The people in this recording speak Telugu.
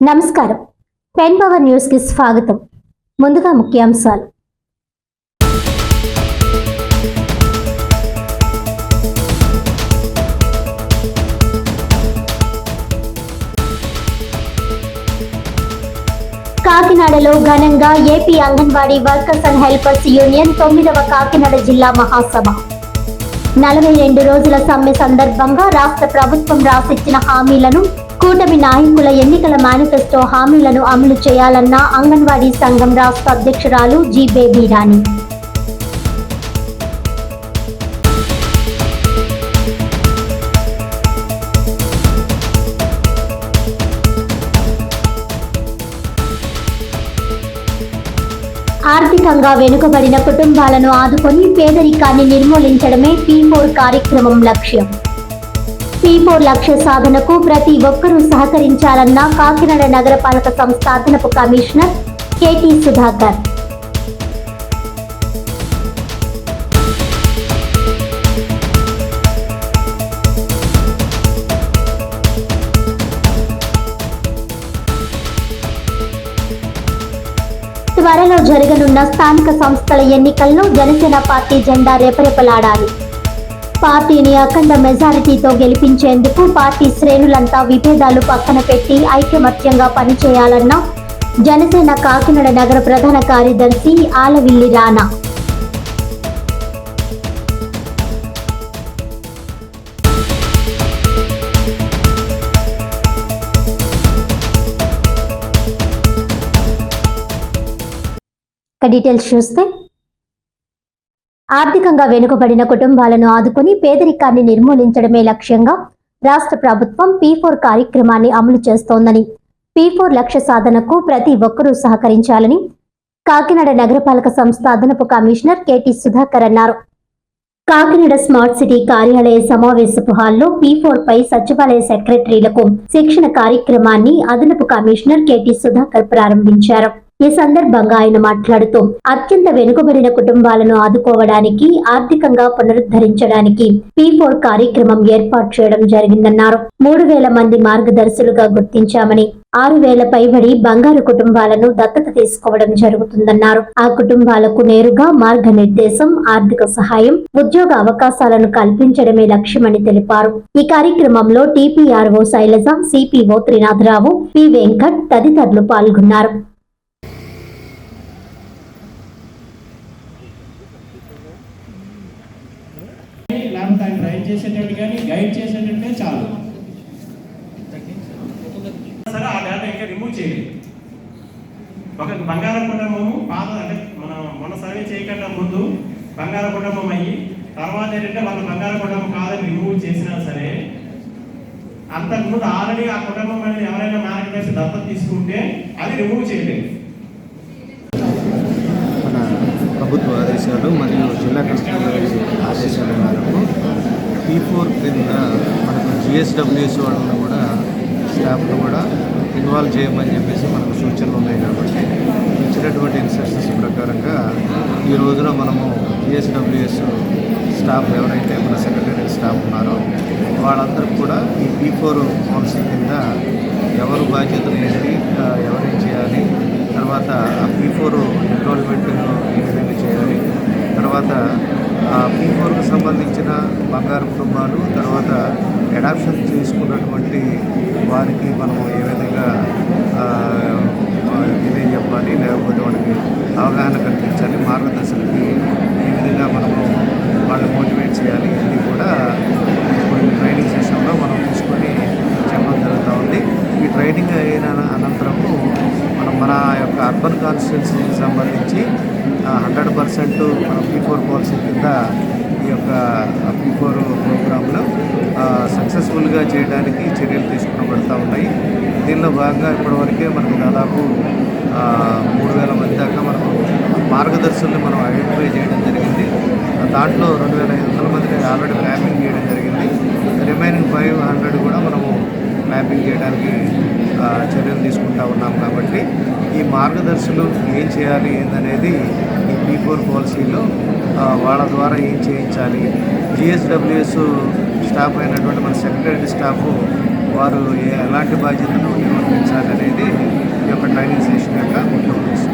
నమస్కారం. పెన్ పవర్ న్యూస్కి స్వాగతం. ముందుగా ముఖ్యాంశాలు. కాకినాడలో ఘనంగా AP Anganwadi workers and helpers union తొమ్మిదవ కాకినాడ జిల్లా మహాసభ. నలభై రెండు రోజుల సమ్మె సందర్భంగా రాష్ట్ర ప్రభుత్వం రాసిచ్చిన హామీలను కూటమి నాయకుల ఎన్నికల మేనిఫెస్టో హామీలను అమలు చేయాలన్న అంగన్వాడీ సంఘం రాష్ట్ర అధ్యక్షురాలు జి బేబీ రాణి. ఆర్థికంగా వెనుకబడిన కుటుంబాలను ఆదుకొని పేదరికాన్ని నిర్మూలించడమే పీ ఫోర్ కార్యక్రమం లక్ష్యం. సి ఫోర్ లక్ష్య సాధనకు ప్రతి ఒక్కరూ సహకరించాలన్న కాకినాడ నగరపాలక సంస్థ అదనపు కమిషనర్ కెటి సుధాకర్. త్వరలో జరగనున్న స్థానిక సంస్థల ఎన్నికల్లో జనసేన పార్టీ జెండా రెపరెపలాడాలి. పార్టీని అఖండ మెజారిటీతో గెలిపించేందుకు పార్టీ శ్రేణులంతా విభేదాలు పక్కన పెట్టి ఐకమత్యంగా పనిచేయాలన్న జనసేన కాకినాడ నగర ప్రధాన కార్యదర్శి ఆలవిల్లి రాణా. డీటెయిల్స్ చూస్తే ఆర్థికంగా వెనుకబడిన కుటుంబాలను ఆదుకుని పేదరికాన్ని నిర్మూలించడమే లక్ష్యంగా రాష్ట్ర ప్రభుత్వం పీ ఫోర్ కార్యక్రమాన్ని అమలు చేస్తోందని పీ ఫోర్ లక్ష్య సాధనకు ప్రతి ఒక్కరూ సహకరించాలని కాకినాడ నగరపాలక సంస్థ అదనపు కమిషనర్ కెటి సుధాకర్ అన్నారు. కాకినాడ స్మార్ట్ సిటీ కార్యాలయ సమావేశపు హాల్లో పీ ఫోర్ పై సచివాలయ సెక్రటరీలకు శిక్షణ కార్యక్రమాన్ని అదనపు కమిషనర్ కెటి సుధాకర్ ప్రారంభించారు. ఈ సందర్భంగా ఆయన మాట్లాడుతూ అత్యంత వెనుకబడిన కుటుంబాలను ఆదుకోవడానికి ఆర్థికంగా పునరుద్ధరించడానికి పీ ఫోర్ కార్యక్రమం ఏర్పాటు చేయడం జరిగిందన్నారు. మూడు వేల మంది మార్గదర్శులుగా గుర్తించామని ఆరు వేల పైబడి బంగారు కుటుంబాలను దత్తత తీసుకోవడం జరుగుతుందన్నారు. ఆ కుటుంబాలకు నేరుగా మార్గనిర్దేశం ఆర్థిక సహాయం ఉద్యోగ అవకాశాలను కల్పించడమే లక్ష్యమని తెలిపారు. ఈ కార్యక్రమంలో TPRO Sailaja CPO Trinatharao P Venkat తదితరులు పాల్గొన్నారు లేకపోతే ఆయన డ్రైవ్ చేసేటట్టు కానీ గైడ్ చేసేటట్టే చాలు సరే ఆ డేటా ఇంకా రిమూవ్ చేయలేదు ఒక బంగారం కుటుంబము పాత అంటే మనం మన సర్వే చేయకుండా ముందు బంగారం కుటుంబం అయ్యి తర్వాత ఏంటంటే వాళ్ళ బంగారం కుటుంబం కాదని రిమూవ్ చేసినా సరే అంతకుముందు ఆల్రెడీ ఆ కుటుంబం అనేది ఎవరైనా మార్గదర్శి దత్తత తీసుకుంటే అది రిమూవ్ చేయలేదు. ప్రభుత్వ ఆదేశాలు మరియు జిల్లా కలెక్టర్ ఆదేశాల మేరకు పీ ఫోర్ కింద మనకు జిఎస్డబ్ల్యూఎస్ వాళ్ళని కూడా స్టాఫ్ను కూడా ఇన్వాల్వ్ చేయమని చెప్పేసి మనకు సూచనలు ఉన్నాయి కాబట్టి ఇచ్చినటువంటి ఇన్స్ట్రక్షన్స్ ప్రకారంగా ఈ రోజున మనము ఈఎస్డబ్ల్యూఎస్ స్టాఫ్ ఎవరైతే మన సెక్రటరీ స్టాఫ్ ఉన్నారో వాళ్ళందరూ కూడా ఈ పీ ఫోర్ పాలసీ కింద ఎవరు బాధ్యతలు ఏంటి ఎవరేం చేయాలి తర్వాత ఆ పీ ఫోర్ ఎన్రోల్మెంట్ ఏ విధంగా చేయాలి తర్వాత ఆ పీ ఫోర్కు సంబంధించిన బంగారు కుటుంబాలు తర్వాత అడాప్షన్ చేసుకున్నటువంటి వారికి మనము ఏ విధంగా ఇదే చెప్పాలి లేకపోతే వాళ్ళకి అవగాహన కల్పించాలి మార్గదర్శకులకి ఈ విధంగా మనము వాళ్ళు మోటివేట్ చేయాలి ఇది కూడా ఇప్పుడు ట్రైనింగ్ సెషన్లో మనం తీసుకొని చెప్పడం జరుగుతూ ఉంది ఈ ట్రైనింగ్ అయిన అనంతరము మనం మన యొక్క అర్బన్ కాన్స్టిట్యున్సీకి సంబంధించి హండ్రెడ్ పర్సెంట్ మన పీ ఫోర్ పాలసీ కింద ఈ యొక్క పీ ఫోర్ సక్సెస్ఫుల్గా చేయడానికి చర్యలు తీసుకునబడతా ఉన్నాయి. దీనిలో భాగంగా ఇప్పటివరకే మనకు దాదాపు మూడు వేల మంది దాకా మనకు మార్గదర్శుల్ని మనం ఐడెంటిఫై చేయడం జరిగింది. దాంట్లో రెండు వేల ఐదు వందల మందిని ఆల్రెడీ మ్యాపింగ్ చేయడం జరిగింది. రిమైనింగ్ ఫైవ్ హండ్రెడ్ కూడా మనము మ్యాపింగ్ చేయడానికి చర్యలు తీసుకుంటా ఉన్నాం కాబట్టి ఈ మార్గదర్శులు ఏం చేయాలి ఏందనేది ఈ పీ ఫోర్ పాలసీలో వాళ్ళ ద్వారా ఏం చేయించాలి? జిఎస్డబ్ల్యూఎస్ స్టాఫ్ అయినటువంటి మన సెక్రటరీ స్టాఫ్ వారు ఎలాంటి బాధ్యతను నిర్వహించాలనేది ఈ యొక్క ట్రైనింగ్ సెషన్ యొక్క ముఖ్య ఉద్దేశం.